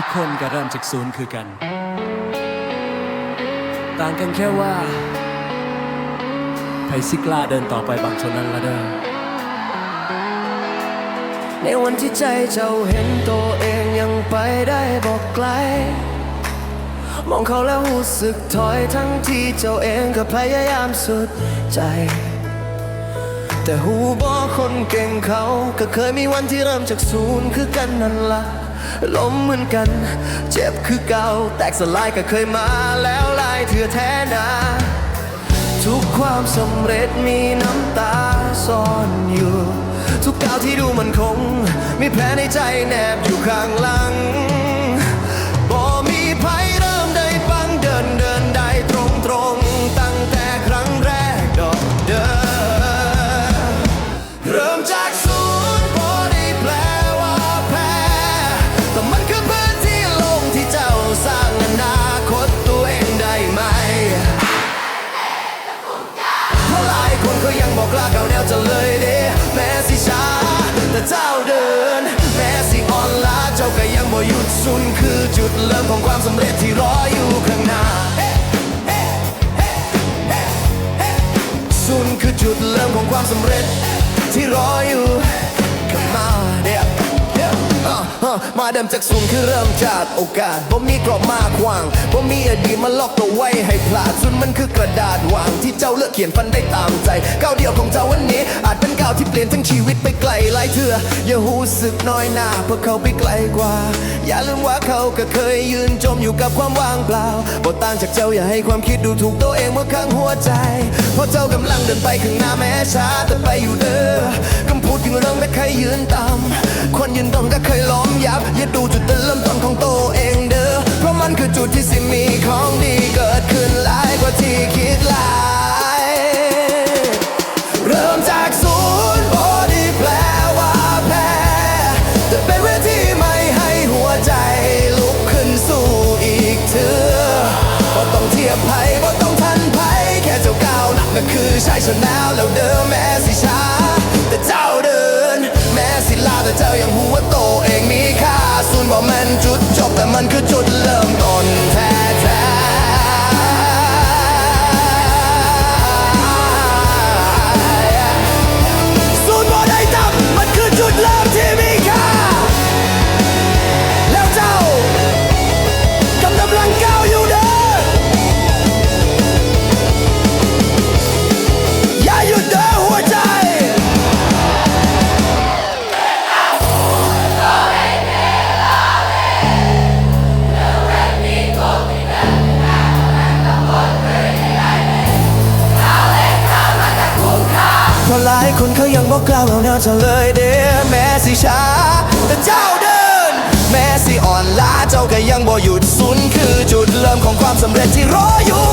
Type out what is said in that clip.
ทุกคนก็เริ่มจากศูนย์คือกัน ต่างกันแค่ว่าไผสิกล้าเดินต่อไปบางเท่านั้นละเด้อในวันที่ใจเจ้าเห็นตัวเองยังไปได้บอกไกล มองเขาแล้วรู้สึกถอยทั้งที่เจ้าเองก็พยายามสุดใจ แต่หูบอกคนเก่งเขาก็เคยมีวันที่เริ่มจากศูนย์คือกันนั่นละ ล้มเหมือนกัน เจ็บคือเก่า แตกสลายก็เคยมาแล้วลายเถื่อแท้นาทุกความสำเร็จมีน้ำตาซ่อนอยู่ ทุกก้าวที่ดูมันคง มีแผลในใจแนบอยู่ข้างหลัง ดเริ่มของความสำเร็จที่รออยู่ข้างหน้าสุนคือจุดเริ่มของความสำเร็จที่รออยู่ Come on yeah yeah อะอะมาเดิมจากศูนย์คือเริ่มจากโอกาสบ่มีกรอบมากขวางบ่มีอดีตมาล็อกตัวไว้ให้พลาดสุนมันคือกระดาษวางที่เจ้าเลือกเขียนฟันได้ตามใจก้าวเดียวของเจ้า นทั้งชีวิตไปไกลหลายเถื่ออย่าหูสึกน้อยหน้าเพราะเขาไปไกลกว่า อย่าลืมว่าเขาก็เคยยืนจมอยู่กับความว่างเปล่าบทต่างจากเจ้าอย่าให้ความคิดดูถูกตัวเองเมื่อข้างหัวใจ เพราะเจ้ากำลังเดินไปข้างหน้าแม้ช้าแต่ไปอยู่เด้อคำพูดถึงเรื่องไม่ใครยืนต่ำคนยืนตรงก็เคยล้อมยับอย่าดูจุดเริ่มต้น หนักก็คือชัยชนะแล้วเดินแม้สิช้า แต่เจ้าเดิน แม้สิลาแต่เจ้ายังหัวโต คนเขายังบอกกล่าวเราแนวเธอเลยเด้แม้สิช้า แต่เจ้าเดิน แม้สิอ่อนล้าเจ้าก็ยังบ่หยุดสุนคือจุดเริ่มของความสำเร็จที่รออยู่